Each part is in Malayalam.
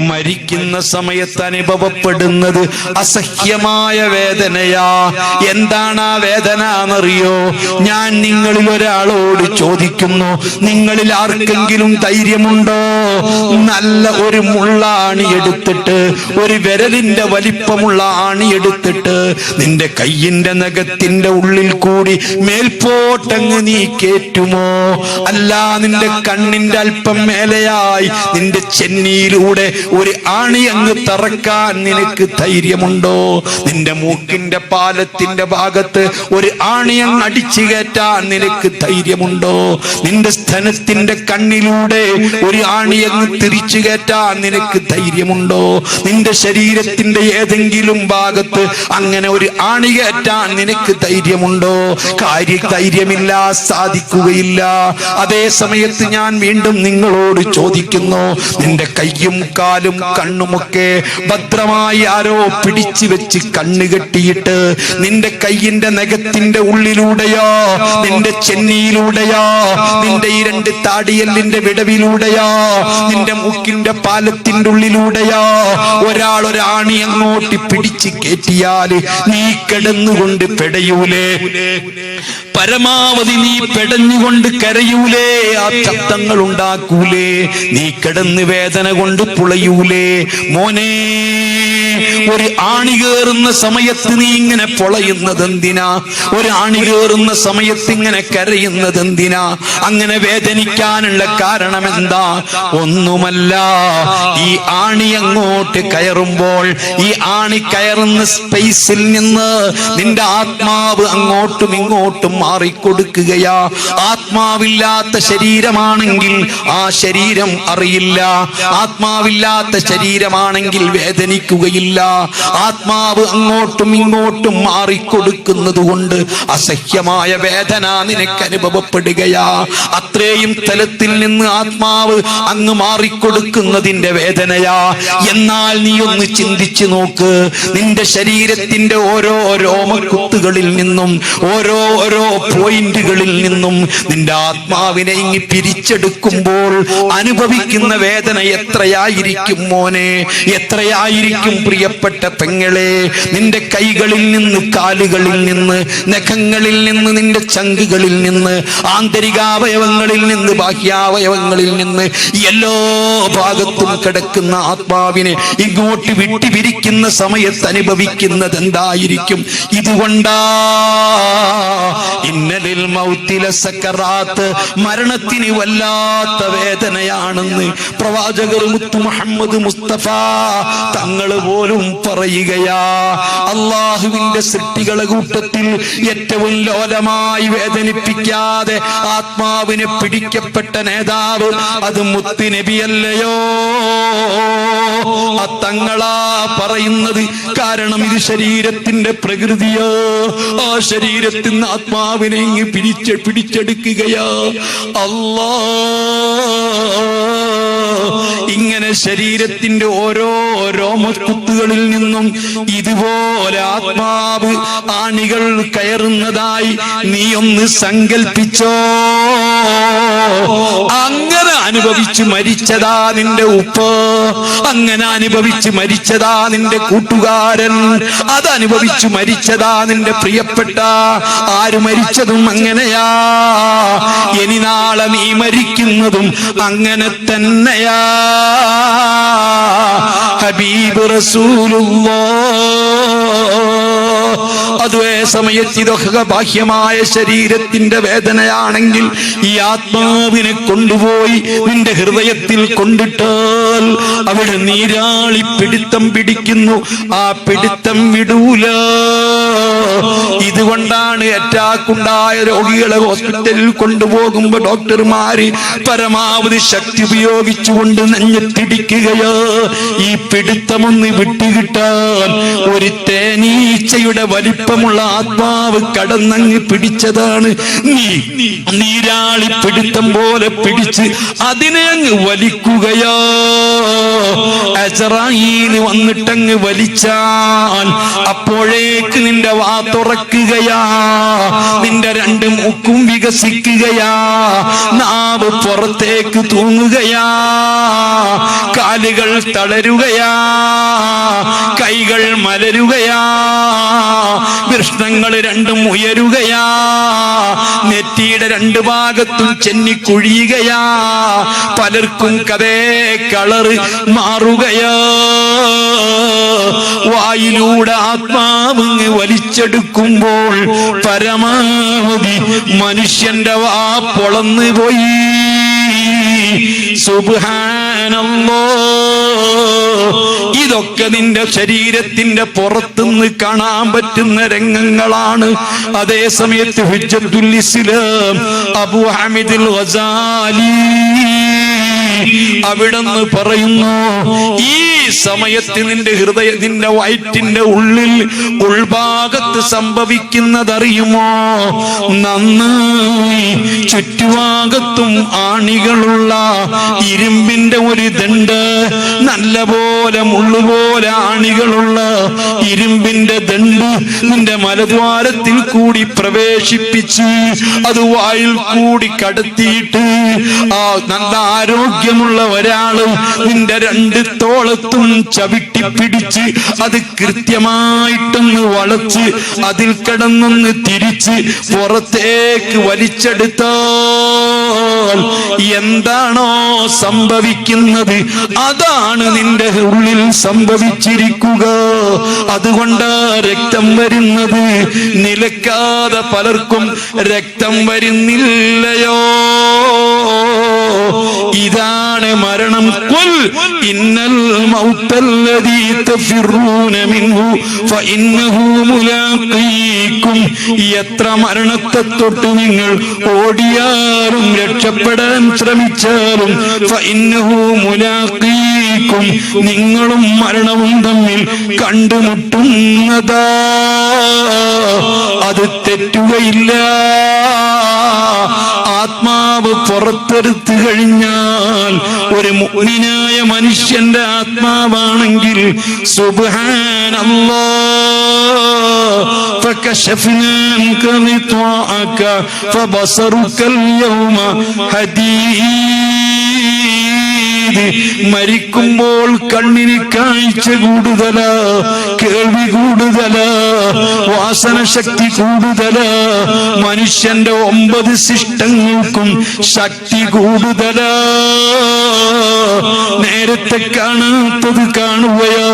മരിക്കുന്ന സമയത്ത് അനുഭവപ്പെടുന്നത് അസഹ്യമായ വേദനയാ. എന്താണ് ആ വേദന എന്നറിയോ ഞാൻ നിങ്ങളിൽ ഒരാളോട് ചോദിക്കുന്നു നിങ്ങളിൽ ആർക്കെങ്കിലും ധൈര്യമുണ്ടോ? നല്ല ഒരു മുള്ള ആണി എടുത്തിട്ട് ഒരു വിരലിന്റെ വലിപ്പമുള്ള ആണി എടുത്തിട്ട് നിന്റെ കയ്യിന്റെ നഖത്തിന്റെ ഉള്ളിൽ കൂടി മേൽപോട്ടങ്ങ് നീ കേറ്റുമോ? അല്ല നിന്റെ കണ്ണിന്റെ അല്പം മേലെയായി നിന്റെ ചെന്നിയിലൂടെ ഒരു ആണി അങ്ങ് തറക്കാൻ നിനക്ക് ധൈര്യമുണ്ടോ? നിന്റെ മൂക്കിന്റെ പാലത്തിന്റെ ഭാഗത്ത് ഒരു ആണി അങ്ങ് അടിച്ചു കയറ്റാൻ നിനക്ക് ധൈര്യമുണ്ടോ? നിന്റെ സ്ഥലത്തിന്റെ കണ്ണിലൂടെ ഒരു ആണി അങ്ങ് തിരിച്ചു കയറ്റാൻ നിനക്ക് ധൈര്യമുണ്ടോ? നിന്റെ ശരീരത്തിന്റെ ഏതെങ്കിലും ഭാഗത്ത് അങ്ങനെ ഒരു ആണി കയറ്റാൻ നിനക്ക് ധൈര്യമുണ്ടോ? കാര്യ ധൈര്യമില്ല സാധിക്കുകയില്ല. അതേ സമയത്ത് ഞാൻ വീണ്ടും നിങ്ങളോട് ചോദിക്കുന്നു. നിന്റെ കയ്യും കാലും കണ്ണുമൊക്കെ ഭദ്രമായി ആരോ പിടിച്ചു വെച്ച് കണ്ണ് കെട്ടിയിട്ട് നിന്റെ കയ്യിന്റെ നഖത്തിന്റെ ഉള്ളിലൂടെയോ നിന്റെ ചെന്നിയിലൂടെയോ നിന്റെ ഈ രണ്ട് താടിയല്ലിന്റെ വിടവിലൂടെയോ നിന്റെ മൂക്കിന്റെ പാലത്തിന്റെ ഉള്ളിലൂടെയോ ഒരാൾ ഒരാണി അങ്ങോട്ട് പിടിച്ച് കയറ്റിയാൽ നീ കിടന്നുകൊണ്ട് പെടയൂലേ. പരമാവധി നീ പെടഞ്ഞുകൊണ്ട് കരയൂലേ. ആ ശബ്ദങ്ങൾ ഉണ്ടാക്കൂലേ. നീ കിടന്ന് വേദന കൊണ്ട് പുളയൂലേ. മോനേ ഒരു ആണി കേറുന്ന സമയത്ത് നീ ഇങ്ങനെ പൊളയുന്നത് എന്തിനാ? ഒരു ആണി കേറുന്ന സമയത്ത് ഇങ്ങനെ കരയുന്നത് എന്തിനാ? അങ്ങനെ വേദനിക്കാനുള്ള കാരണം എന്താ? ഒന്നുമല്ല. ഈ ആണി അങ്ങോട്ട് കയറുമ്പോൾ ഈ ആണി കയറുന്ന സ്പേസിൽ നിന്ന് നിന്റെ ആത്മാവ് അങ്ങോട്ടും ഇങ്ങോട്ടും മാറിക്കൊടുക്കുകയാ. ആത്മാവില്ലാത്ത ശരീരമാണെങ്കിൽ ആ ശരീരം അറിയില്ല. ആത്മാവില്ലാത്ത ശരീരമാണെങ്കിൽ വേദനിക്കുകയില്ല. ആത്മാവ് അങ്ങോട്ടും ഇങ്ങോട്ടും മാറിക്കൊടുക്കുന്നത് കൊണ്ട് അസഹ്യമായ വേദന നിനക്ക് അനുഭവപ്പെടുകയാ. അത്രയും തലത്തിൽ നിന്ന് ആത്മാവ് അങ്ങ് മാറിക്കൊടുക്കുന്നതിന്റെ വേദനയാ. എന്നാൽ നീ ഒന്ന് ചിന്തിച്ചു നോക്ക്. നിന്റെ ശരീരത്തിന്റെ ഓരോ രോമക്കുത്തുകളിൽ നിന്നും ഓരോ ഓരോ പോയിന്റുകളിൽ നിന്നും നിന്റെ ആത്മാവിനെ ഇങ്ങി പിരിച്ചെടുക്കുമ്പോൾ അനുഭവിക്കുന്ന വേദന എത്രയായിരിക്കും മോനെ? എത്രയായിരിക്കും പ്രിയപ്പെട്ട പെങ്ങളെ? നിന്റെ കൈകളിൽ നിന്ന് കാലുകളിൽ നിന്ന് നഖങ്ങളിൽ നിന്ന് നിന്റെ ചങ്കുകളിൽ നിന്ന് ആന്തരികാവയവങ്ങളിൽ നിന്ന് ബാഹ്യാവയവങ്ങളിൽ നിന്ന് എല്ലാ ഭാഗത്തും കിടക്കുന്ന ആത്മാവിനെ ഇങ്ങോട്ട് വിട്ടുപിരിക്കുന്ന സമയത്ത് അനുഭവിക്കുന്നത് എന്തായിരിക്കും? ഇതുകൊണ്ടാ ഇന്നലിൽ മൗത്തിലെ സക്കറാത്ത് മരണത്തിന് വല്ലാത്ത വേദനയാണെന്ന് പ്രവാചകർ മുത്തു മുഹമ്മദ് മുസ്തഫ തങ്ങൾ പോലും പറയുകയാ അള്ളാഹുവിന്റെ സൃഷ്ടികളെ കൂട്ടത്തിൽ ഏറ്റവും ലോലമായി വേദനിപ്പിക്കാതെ ആത്മാവിനെ പിടിക്കപ്പെട്ട നേതാവ് അത് മുത്ത് നബിയല്ലയോ? ആ തങ്ങളാ പറയുന്നത് കാരണം ഇത് ശരീരത്തിന്റെ പ്രകൃതിയോ. ആ ശരീരത്തിൽ നിന്ന് ആത്മാവിനെ ഇങ്ങ് പിടിച്ച് പിടിച്ചെടുക്കുകയാ. അല്ലാ. ഇങ്ങനെ ശരീരത്തിന്റെ ഓരോ രോമക്കുത്തുകളിൽ നിന്നും ഇതുപോലെ ആത്മാവ് ആണികൾ കയറുന്നതായി നീ ഒന്ന് സങ്കൽപ്പിച്ചോ? അങ്ങനെ അനുഭവിച്ചു മരിച്ചതാ നിന്റെ ഉപ്പ്. അങ്ങനെ അനുഭവിച്ച് മരിച്ചതാ നിന്റെ കൂട്ടുകാരൻ. അത് അനുഭവിച്ച് മരിച്ചതാ നിന്റെ പ്രിയപ്പെട്ട. ആര് മരിച്ചതും അങ്ങനെയാ. ഇനി നാളെ നീ മരിക്കുന്നതും അങ്ങനെ തന്നെയാ. ഹബീബ് റസൂലുള്ളാ. അതേ സമയത്ത് ഇതൊക്കെ ബാഹ്യമായ ശരീരത്തിന്റെ വേദനയാണെങ്കിൽ ഈ ആത്മാവിനെ കൊണ്ടുപോയി നിന്റെ ഹൃദയത്തിൽ കൊണ്ടിട്ട് അവിടെ നീരാളി പിടുത്തം പിടിക്കുന്നു. ആ പിടുത്തം വിടൂല. ഇതുകൊണ്ടാണ് അറ്റാക്ക് ഉണ്ടായ രോഗികളെ ഹോസ്പിറ്റലിൽ കൊണ്ടുപോകുമ്പോ ഡോക്ടർമാര് പരമാവധി ശക്തി ഉപയോഗിച്ചുകൊണ്ട് നെഞ്ഞത്തിടിക്കുകയോ ഈ പിടുത്തമൊന്ന് വിട്ടുകിട്ടാൻ ഒരു തേനീച്ചയുടെ വലിപ്പമുള്ള ആത്മാവ് കടന്നങ്ങ് പിടിച്ചതാണ്. നീ നീരാളി പിടുത്തം പോലെ പിടിച്ച് അതിനെ അങ്ങ് വലിക്കുകയോ. അജറായിന് വന്നിട്ടങ്ങ് വലിച്ചാൽ അപ്പോഴേക്ക് നിന്റെ വാ തുറക്കുകയാ. നിന്റെ രണ്ട് മൂക്കും വികസിക്കുകയാ. നാവ് പുറത്തേക്ക് തൂങ്ങുകയാ. കാലുകൾ തളരുകയാ. കൈകൾ മലരുകയാ. കൃഷ്ണങ്ങൾ രണ്ടും ഉയരുകയാ. നെറ്റിയുടെ രണ്ട് ഭാഗത്തും ചെന്നിക്കുഴിയുകയാ പലർക്കും കതേ കളർ മാറുകയാ. വായിലൂടെ ആത്മാവിങ് വലിച്ചെടുക്കുമ്പോൾ പരമാവധി മനുഷ്യന്റെ വാ പൊളന്നു പോയി സുബ്ഹാനല്ലോ. ഇതൊക്കെ നിന്റെ ശരീരത്തിന്റെ പുറത്തുനിന്ന് കാണാൻ പറ്റുന്ന രംഗങ്ങളാണ്. അതേ സമയത്ത് ഹുജ്ജത്തുൽ ഇസ്ലാം അബു ഹമിദുൽ വസാലി അവിടെന്ന് പറയുന്നു ഈ സമയത്ത് നിന്റെ ഹൃദയത്തിന്റെ വയറ്റിന്റെ ഉള്ളിൽ ഉൾഭാഗത്ത് സംഭവിക്കുന്നതറിയുമോ? നന്നായി ചുറ്റുഭാഗത്തും ആണികളുള്ള ഇരുമ്പിന്റെ ഒരു ദണ്ട് നല്ല പോലെ മുള്ളുപോലെ ആണികളുള്ള ഇരുമ്പിന്റെ ദണ്ട് നിന്റെ മലദ്വാരത്തിൽ കൂടി പ്രവേശിപ്പിച്ച് അത് വായിൽ കൂടി കടത്തിയിട്ട് ആ നല്ല ആരോഗ്യമുള്ള ഒരാൾ നിന്റെ രണ്ട് തോളത്തും ചവിട്ടി പിടിച്ച് അത് കൃത്യമായിട്ടൊന്ന് വളച്ച് അതിൽ കിടന്നൊന്ന് തിരിച്ച് പുറത്തേക്ക് വലിച്ചെടുത്താൽ എന്താണോ സംഭവിക്കുന്നത്? അതാണ് നിന്റെ ഉള്ളിൽ സംഭവിച്ചിരിക്കുക. അതുകൊണ്ട് രക്തം വരുന്നത്. നിലക്കാതെ പലർക്കും രക്തം വരുന്നില്ലയോ? ഇന്നൽ മൗത്തല്ലദീ തഫിറൂന മിൻഹു ഫഇന്നഹു മുലാഖീകും എത്ര മരണത്തെ തൊട്ട് നിങ്ങൾ ഓടിയാലും രക്ഷപ്പെടാൻ ശ്രമിച്ചാലും ഫഇന്നഹു മുലാഖീകും നിങ്ങളും മരണവും തമ്മിൽ കണ്ടുമുട്ടുന്നതാ. അത് തെറ്റുകയില്ല. ആത്മാവ് പുറത്തെടുത്തു കഴിഞ്ഞാൽ ഒരു മുഗ്നായ മനുഷ്യന്റെ ആത്മാവാണെങ്കിൽ സുബാനല്ലോ فكشفنا عنك غطاءك فبصرك اليوم حديد മരിക്കുമ്പോൾ കണ്ണിന് കാഴ്ച കൂടുതല കേൾവി കൂടുതല വാസന ശക്തി കൂടുതല മനുഷ്യന്റെ ഒമ്പത് ശിഷ്ടങ്ങൾക്കും ശക്തി കൂടുതല. നേരത്തെ കാണാത്തത് കാണുകയോ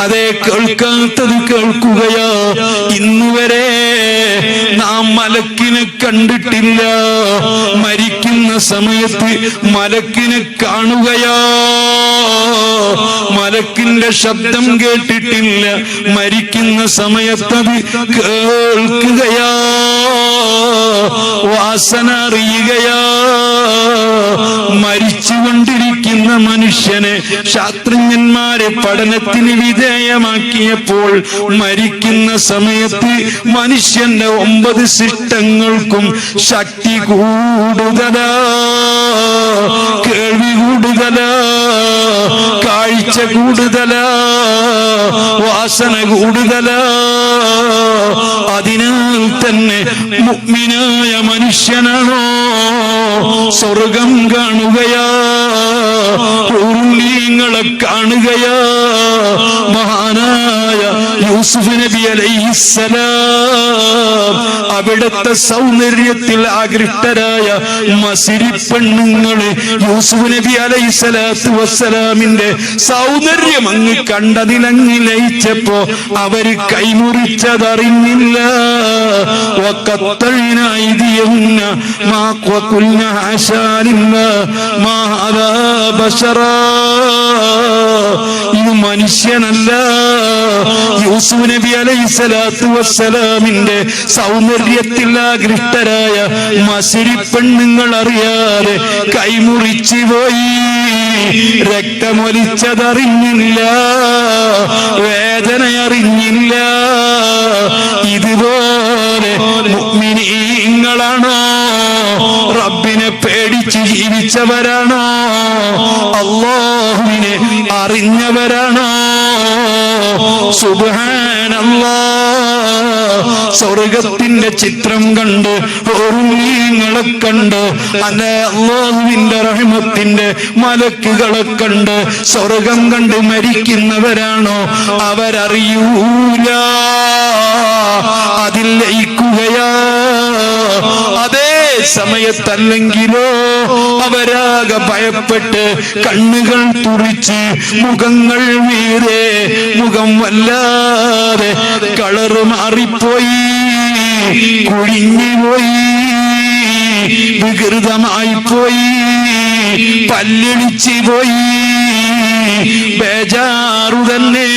അതേ കേൾക്കാത്തത് കേൾക്കുകയോ. ഇന്നുവരെ നാം മലക്കിനെ കണ്ടിട്ടില്ല. മരിക്കുന്ന സമയത്ത് മലക്കിനെ കാണുകയോ മലക്കിന്റെ ശബ്ദം കേട്ടിട്ടില്ല. മരിക്കുന്ന സമയത്തത് കേൾക്കുകയാ. വാസന അറിയുകയോ. മരിച്ചുകൊണ്ടിരിക്കുന്ന മനുഷ്യനെ ശാസ്ത്രജ്ഞന്മാരെ പഠനത്തിന് വിധേയമാക്കിയപ്പോൾ മരിക്കുന്ന സമയത്ത് മനുഷ്യന്റെ ഒമ്പത് ശിഷ്ടങ്ങൾക്കും ശക്തി കൂടുതലാ കേൾവി കൂടുതലാ കാഴ്ച കൂടുതലാ വാസന കൂടുതലാ അതിനാൽ തന്നെ മുഗ്മിനായ മനുഷ്യനാണോ സ്വർഗം കാണുകയാ? കാണുകയാ മഹാനായ യൂസുഫ് നബി അലൈഹിസ്സലാം. അവിടുത്തെ സൗന്ദര്യത്തിൽ ആകൃഷ്ടരായ മസിരി പെണ്ണുങ്ങൾ യൂസുഫ് നബി അലൈഹി സ്വലാത്തു വസ്സലാമിന്റെ സൗന്ദര്യം അങ്ങ് കണ്ടതിലങ്ങ് ലയിച്ചപ്പോ അവർ കൈമുറിച്ചതറിഞ്ഞില്ല. ഇത് മനുഷ്യനല്ല. യൂസുഫ് നബി അലൈഹി സ്വലാത്തു വസ്സലാമിന്റെ സൗന്ദര്യത്തിൽ ആകൃഷ്ടരായ മസിരി പെണ്ണുങ്ങൾ അറിയാതെ കൈമുറിച്ചു പോയി. രക്തമൊലിച്ചതറിഞ്ഞില്ല വേദന അറിഞ്ഞില്ല ഇതുപോലെ മുഗ്മിനീങ്ങളാണോ റബ്ബിനെ പേടിച്ച് ജീവിച്ചവരാണോ? അള്ളാഹുവിനെ അറിഞ്ഞവരാണോ? സ്വർഗത്തിന്റെ ചിത്രം കണ്ട് ഓർമ്മീങ്ങളെ കണ്ട് അല്ലാഹുവിന്റെ റഹ്മത്തിന്റെ മലക്കുകളെ കണ്ട് സ്വർഗം കണ്ട് മരിക്കുന്നവരാണോ? അവരറിയൂല. അതിൽ ലയിക്കുകയാ. അതേ സമയത്തല്ലെങ്കിലോ അവരാകെ ഭയപ്പെട്ട് കണ്ണുകൾ തുറിച്ച് മുഖങ്ങൾ വീരെ മുഖം വല്ലാതെ കളറ് മാറിപ്പോയി കുഴിഞ്ഞുപോയി വികൃതമായി പോയി പല്ലിളിച്ചു പോയി ബേജാറു തന്നെ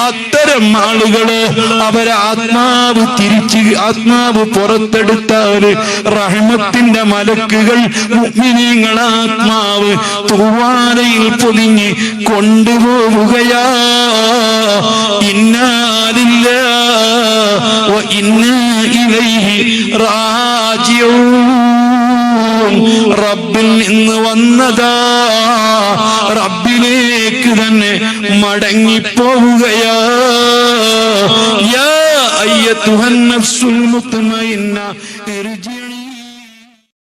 അത്തരം ആളുകൾ അവരെ ആത്മാവ് തിരിച്ച് ആത്മാവ് പുറത്തെടുത്താൽ റഹ്മത്തിന്റെ മലക്കുകൾ ആത്മാവ് തൂവാലയിൽ പൊതിഞ്ഞ് കൊണ്ടുപോവുകയാ. ഇന്നാലില്ല റബ്ബിൽ നിന്ന് വന്നതാ. തന്നെ മടങ്ങിപ്പോവുകയാ. യാ അയ്യത്തുഹൻ നഫ്സുൽ